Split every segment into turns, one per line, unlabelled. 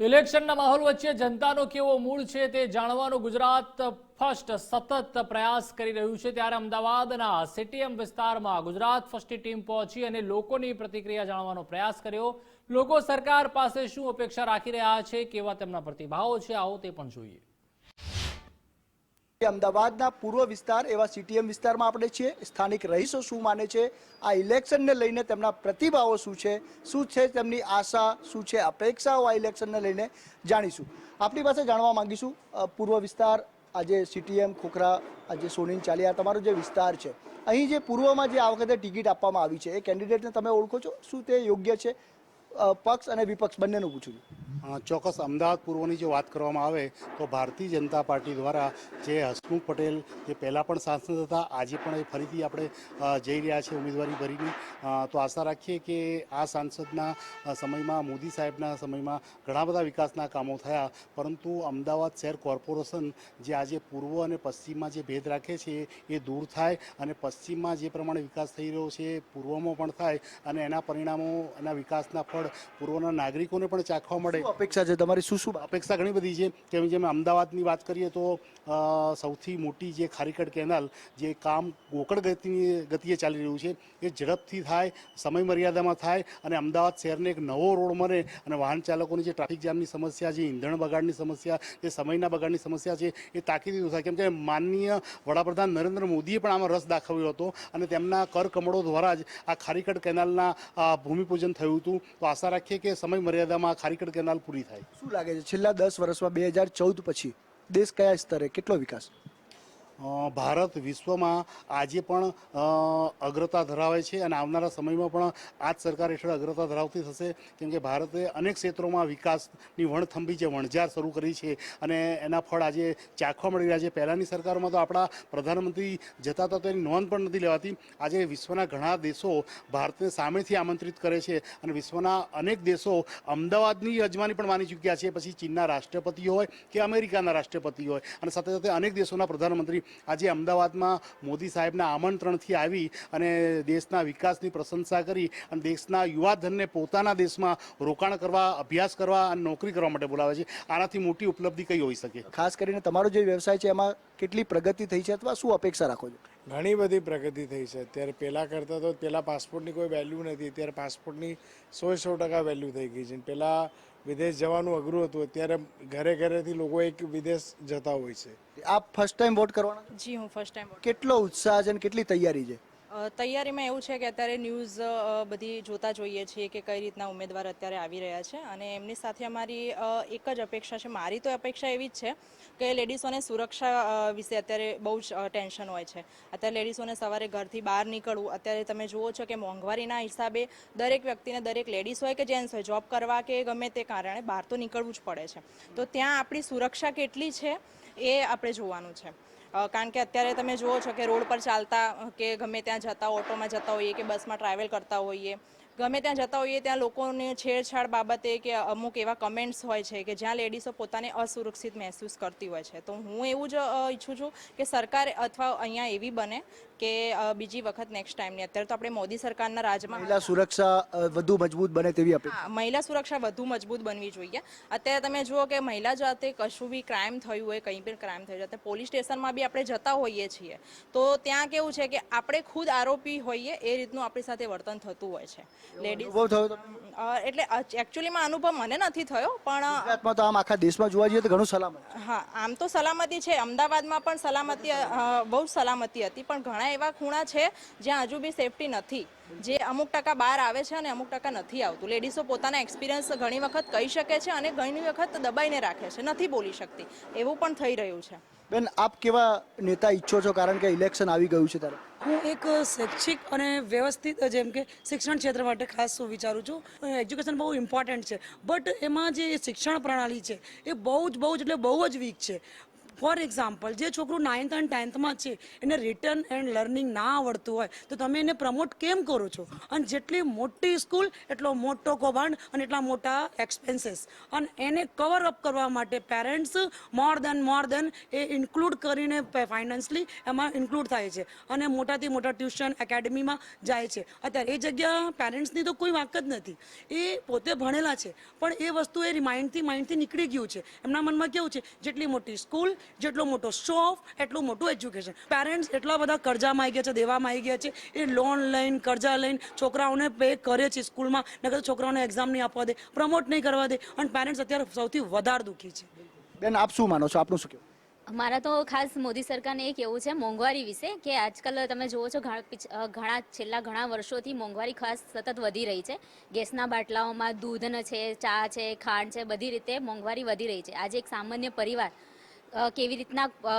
તો ઇલેક્શનના માહોલ વચ્ચે જનતાનો કેવો મૂળ છે તે જાણવાનો ગુજરાત ફર્સ્ટ સતત પ્રયાસ કરી રહ્યું છે. ત્યારે અમદાવાદના સીટીએમ વિસ્તારમાં ગુજરાત ફર્સ્ટની ટીમ પહોંચી અને લોકોની પ્રતિક્રિયા જાણવાનો પ્રયાસ કર્યો. લોકો સરકાર પાસે શું અપેક્ષા રાખી રહ્યા છે, કેવા તેમના પ્રતિભાવો છે, આવો તે પણ જોઈએ.
અમદાવાદના પૂર્વ વિસ્તાર એવા સીટીએમ વિસ્તારમાં આપણે છીએ, સ્થાનિક રહીશો શું માને છે, આ ઇલેક્શનને લઈને તેમના પ્રતિભાવો શું છે શું છે તેમની આશા, શું છે અપેક્ષાઓ આ ઇલેક્શનને લઈને જાણીશું. આપણી પાસે જાણવા માંગીશું પૂર્વ વિસ્તાર, આજે સીટીએમ, ખોખરા, આજે સોનીન ચાલિયા તમારો જે વિસ્તાર છે, અહીં જે પૂર્વમાં જે આ વખતે ટિકિટ આપવામાં આવી છે, એ કેન્ડિડેટને તમે ઓળખો છો? શું તે યોગ્ય છે? પક્ષ અને વિપક્ષ બંનેનું પૂછું છું.
ચોક્કસ. અમદાવાદ પૂર્વની જો વાત કરવામાં આવે, તો ભારતીય જનતા પાર્ટી દ્વારા જે હસમુખ પટેલ, જે પહેલાં પણ સાંસદ હતા, આજે પણ એ ફરીથી આપણે જઈ રહ્યા છે ઉમેદવારી ભરીને. તો આશા રાખીએ કે આ સાંસદના સમયમાં, મોદી સાહેબના સમયમાં ઘણા બધા વિકાસના કામો થયા. પરંતુ અમદાવાદ શહેર કોર્પોરેશન જે આજે પૂર્વ અને પશ્ચિમમાં જે ભેદ રાખે છે, એ દૂર થાય અને પશ્ચિમમાં જે પ્રમાણે વિકાસ થઈ રહ્યો છે પૂર્વમાં પણ થાય અને એના પરિણામો, એના વિકાસના ફળ પૂર્વના નાગરિકોને પણ ચાખવા મળે.
અપેક્ષા છે? તમારી શું શું
અપેક્ષા ઘણી બધી છે? કેમ જેમ અમદાવાદની વાત કરીએ તો સૌથી મોટી જે ખારીકટ કેનાલ, જે કામ ગોકળ ગતિની ગતિએ ચાલી રહ્યું છે, એ ઝડપથી થાય, સમય મર્યાદામાં થાય અને અમદાવાદ શહેરને એક નવો રોડ મળે અને વાહન ચાલકોની જે ટ્રાફિક જામની સમસ્યા છે, ઈંધણ બગાડની સમસ્યા, જે સમયના બગાડની સમસ્યા છે, એ તાકીદી થાય. કેમ કે માનનીય વડાપ્રધાન નરેન્દ્ર મોદીએ પણ આમાં રસ દાખવ્યો હતો અને તેમના કર કમળો દ્વારા જ આ ખારીકટ કેનાલના ભૂમિપૂજન થયું હતું. તો આશા રાખીએ કે સમય મર્યાદામાં આ ખારીકટ કેનાલ પૂરી થાય.
શું લાગે છે? છેલ્લા દસ વર્ષમાં બે હજાર ચૌદ પછી દેશ કયા સ્તરે કેટલો વિકાસ?
ભારત વિશ્વમાં આજે પણ અગ્રતા ધરાવે છે અને આવનારા સમયમાં પણ આ જ સરકાર હેઠળ અગ્રતા ધરાવતી થશે. કેમ કે ભારતે અનેક ક્ષેત્રોમાં વિકાસની વણથંભી જે વણઝાર શરૂ કરી છે અને એના ફળ આજે ચાખવા મળી રહ્યા છે. પહેલાંની સરકારમાં તો આપણા પ્રધાનમંત્રી જતા હતા તો એની નોંધ પણ નથી લેવાતી. આજે વિશ્વના ઘણા દેશો ભારતને સામેથી આમંત્રિત કરે છે અને વિશ્વના અનેક દેશો અમદાવાદની યજમાની પણ માની ચૂક્યા છે. પછી ચીનના રાષ્ટ્રપતિ હોય કે અમેરિકાના રાષ્ટ્રપતિ હોય અને સાથે સાથે અનેક દેશોના પ્રધાનમંત્રી આજે અમદાવાદમાં મોદી સાહેબના આમંત્રણથી આવી અને દેશના વિકાસની પ્રશંસા કરી અને દેશના યુવાધનને પોતાના દેશમાં રોકાણ કરવા અભ્યાસ કરવા અને નોકરી કરવા માટે બોલાવે છે. આનાથી મોટી ઉપલબ્ધિ કઈ હોઈ શકે?
ખાસ કરીને તમારો જે વ્યવસાય છે એમાં કેટલી પ્રગતિ થઈ છે અથવા શું અપેક્ષા રાખો છો?
ઘણી બધી પ્રગતિ થઈ છે. અત્યારે પહેલાં કરતાં તો પહેલાં પાસપોર્ટની કોઈ વેલ્યુ નથી. અત્યારે પાસપોર્ટની સો સો ટકા વેલ્યુ થઈ ગઈ છે. પહેલાં વિદેશ જવાનું અઘરું હતું અત્યારે ઘરે ઘરેથી લોકો એક વિદેશ જતા હોય છે.
આપ ફર્સ્ટ ટાઈમ વોટ કરવાના
જી હું ફર્સ્ટ ટાઈમ
કેટલો ઉત્સાહ છે અને કેટલી તૈયારી છે?
તૈયારીમાં એવું છે કે અત્યારે ન્યૂઝ બધી જોતા જોઈએ છીએ કે કઈ રીતના ઉમેદવાર અત્યારે આવી રહ્યા છે. અને એમની સાથે અમારી એક જ અપેક્ષા છે. મારી તો અપેક્ષા એવી જ છે કે લેડીઝોને સુરક્ષા વિશે અત્યારે બહુ જ ટેન્શન હોય છે. અત્યારે લેડીઝોને સવારે ઘરથી બહાર નીકળવું, અત્યારે તમે જુઓ છો કે મોંઘવારીના હિસાબે દરેક વ્યક્તિને દરેક લેડીઝ હોય કે જેન્ટ્સ હોય, જોબ કરવા કે ગમે તે કારણે બહાર તો નીકળવું જ પડે છે. તો ત્યાં આપણી સુરક્ષા કેટલી છે એ આપણે જોવાનું છે. કારણ કે અત્યારે તમે જુઓ છો કે રોડ પર ચાલતા, કે ગમે ત્યાં જતા ઓટોમાં જતા હોઈએ કે બસમાં ટ્રાવેલ કરતા હોઈએ, ગમે ત્યાં જતા હોઈએ ત્યાં લોકોને છેડછાડ બાબતે કે અમુક એવા કમેન્ટ્સ હોય છે કે જ્યાં લેડીઝો પોતાને અસુરક્ષિત મહેસૂસ કરતી હોય છે. તો હું એવું જ ઈચ્છું છું કે સરકાર અથવા અહીંયા એવી બને કે બીજી વખત નેક્સ્ટ ટાઈમની અત્યારે તો આપણે મોદી સરકારના રાજમાં
મહિલા સુરક્ષા વધુ મજબૂત બને તેવી અપેક્ષા
મહિલા સુરક્ષા વધુ મજબૂત બનવી જોઈએ. અત્યારે તમે જુઓ કે મહિલા જાતે કશું બી ક્રાઇમ થયું હોય કંઈ પણ ક્રાઇમ થયું હોય પોલીસ સ્ટેશનમાં બી આપણે જતા હોઈએ છીએ. તો ત્યાં કેવું છે કે આપણે ખુદ આરોપી હોઈએ એ રીતનું આપણી સાથે વર્તન થતું હોય છે. લેડીઝ? એટલે એકચ્યુઅલીમાં અનુભવ મને નથી થયો પણ
ગુજરાતમાં તો આમ આખા દેશમાં જોવા જઈએ તો ઘણું સલામત
હા આમ તો સલામતી છે. અમદાવાદમાં પણ સલામતી બહુ સલામતી હતી પણ ઘણા એવા ખૂણા છે જ્યાં હજુ બી સેફટી નથી. જે અમુક ટકા બહાર આવે છે અને અમુક ટકા નથી આવતું. લેડીઝો પોતાના એક્સપિરિયન્સ ઘણી વખત કહી શકે છે અને ઘણી વખત દબાઈને રાખે છે. નથી બોલી શકતી. એવું પણ થઈ રહ્યું છે.
બેન આપ કેવા નેતા ઈચ્છો છો? કારણ કે ઇલેક્શન આવી ગયું છે ત્યારે.
હું એક શૈક્ષિક અને વ્યવસ્થિત, જેમ કે શિક્ષણ ક્ષેત્ર માટે ખાસ વિચારું છું એજ્યુકેશન બહુ ઇમ્પોર્ટન્ટ છે. બટ એમાં જે શિક્ષણ પ્રણાલી છે, એ બહુ જ બહુ જ એટલે બહુ જ વીક છે. ફોર એક્ઝામ્પલ જે છોકરું નાઇન્થ અને ટેન્થમાં છે, એને રિટર્ન એન્ડ લર્નિંગ ના આવડતું હોય, તો તમે એને પ્રમોટ કેમ કરો છો? અને જેટલી મોટી સ્કૂલ એટલો મોટો કૌભાંડ અને એટલા મોટા એક્સપેન્સીસ અને એને કવર અપ કરવા માટે parents more than more than એ ઇન્ક્લુડ કરીને ફાઇનાન્સલી એમાં ઇન્ક્લુડ થાય છે. અને મોટાથી મોટા ટ્યુશન એકેડમીમાં જાય છે. અત્યારે એ જગ્યા પેરેન્ટ્સની તો કોઈ વાંક જ નથી. એ પોતે ભણેલા છે, પણ એ વસ્તુ એ માઇન્ડથી માઇન્ડથી નીકળી ગયું છે. એમના મનમાં કેવું છે? જેટલી મોટી સ્કૂલ જેટલો મોટો શોફ એટલું મોટું એજ્યુકેશન પેરેન્ટ્સ એટલા બધા કરજામાં આવી ગયા છે દેવામાં આવી ગયા છે એ લોન લઈને કરજા લઈને છોકરાઓને પે કરે છે સ્કૂલમાં નકર છોકરાઓને એક્ઝામ નહીં આપવા દે પ્રમોટ નહીં કરવા દે. અને પેરેન્ટ્સ અત્યારે સૌથી વધારે દુઃખી છે.
બેન આપ શું માનો છો? આપનું શું કહેવું?
મારા તો ખાસ મોદી સરકારને એ કહેવું છે મોંઘવારી વિશે કે આજકાલ તમે જુઓ છો ઘણા છેલ્લા ઘણા વર્ષોથી મોંઘવારી ખાસ સતત વધી રહી છે. ગેસના બાટલાઓમાં દૂધ ને છે ચા છે ખાંડ છે બધી રીતે મોંઘવારી વધી રહી છે. આજે એક સામાન્ય પરિવાર કેવી રીતના અ,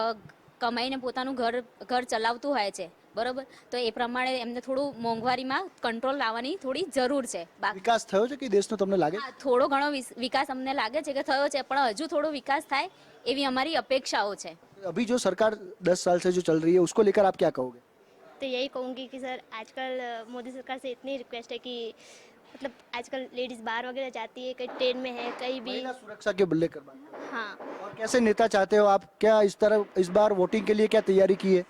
કમાઈને પોતાનું ઘર ઘર ચલાવતું હોય છે બરોબર તો એ પ્રમાણે એમને થોડું મોંઘવારીમાં કંટ્રોલ લાવવાની થોડી જરૂર છે બાકી
વિકાસ થયો છે કે દેશનો તમને લાગે છે?
હા, થોડો ઘણો વિસ- વિકાસ અમને લાગે છે કે થયો છે પણ હજુ થોડો વિકાસ થાય એવી અમારી અપેક્ષાઓ છે
अभी जो सरकार दस साल से जो चल रही है उसको लेकर आप क्या कहोगे
तो यही कहूँगी कि सर आजकल अ, मोदी सरकार से इतनी रिक्वेस्ट है कि मतलब आजकल लेडीज़ बाहर वगैरह जाती है कहीं ट्रेन में है कहीं भी।
महिला सुरक्षा के बल्ले कर
हाँ।
और कैसे नेता चाहते हो आप? क्या इस तरह इस बार वोटिंग के लिए क्या तैयारी की है?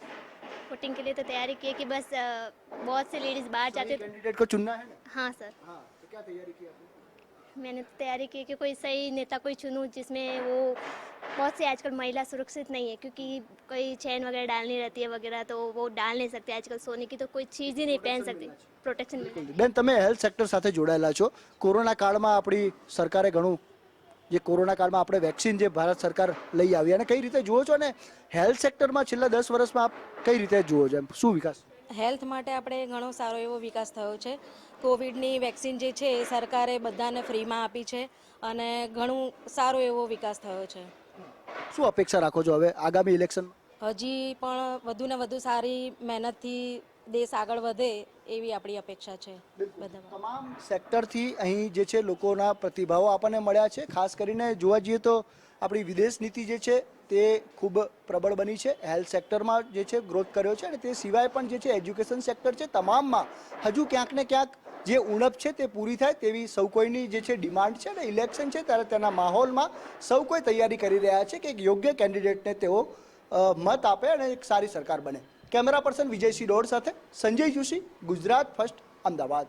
वोटिंग के लिए तो तैयारी की है कि बस बहुत से लेडीज़ बाहर जाते हैं।
कैंडिडेट को चुनना है
हाँ सर।
हाँ तो क्या तैयारी की आपने?
मैंने तो तैयारी की है कि कोई सही नेता कोई चुनूँ जिसमें वो बहुत से आजकल महिला सुरक्षित नहीं है क्योंकि कोई चैन वगैरह डालनी रहती है वगैरह तो वो डाल नहीं सकते आजकल सोने की तो कोई चीज़ ही नहीं पहन सकती प्रोटेक्शन मिलना
બેન તમે હેલ્થ સેક્ટર સાથે જોડાયેલા છો કોરોના કાળમાં આપણી સરકારે ઘણું જે કોરોના કાળમાં આપણે વેક્સિન જે ભારત સરકાર લઈ આવી અને કઈ રીતે જુઓ છો ને હેલ્થ સેક્ટરમાં છેલ્લા દસ વર્ષમાં આપ કઈ રીતે જુઓ છો એમ શું વિકાસ
હેલ્થ માટે આપણે ઘણો સારો એવો વિકાસ થયો છે. કોવિડની વેક્સિન જે છે એ સરકારે બધાને ફ્રીમાં આપી છે અને ઘણું સારો એવો વિકાસ થયો છે.
શું અપેક્ષા રાખો છો હવે આગામી ઇલેક્શન?
હજી પણ વધુ ને વધુ સારી મહેનતથી દેશ આગળ વધે એવી આપણી અપેક્ષા છે બધા
તમામ સેક્ટરથી અહીં જે છે લોકોના પ્રતિભાવો આપણને મળ્યા છે. ખાસ કરીને જોવા જઈએ તો આપણી વિદેશ નીતિ જે છે તે ખૂબ પ્રબળ બની છે. હેલ્થ સેક્ટરમાં જે છે ગ્રોથ કર્યો છે અને તે સિવાય પણ જે છે એજ્યુકેશન સેક્ટર છે તમામમાં હજુ ક્યાંક ને ક્યાંક જે ઉણપ છે તે પૂરી થાય તેવી સૌ કોઈની જે છે ડિમાન્ડ છે અને ઇલેક્શન છે ત્યારે તેના માહોલમાં સૌ કોઈ તૈયારી કરી રહ્યા છે કે એક યોગ્ય કેન્ડિડેટને તેઓ મત આપે અને એક સારી સરકાર બને. કેમેરા પર્સન વિજયસિંહ ડોડ સાથે સંજય જોશી, ગુજરાત ફર્સ્ટ અમદાવાદ.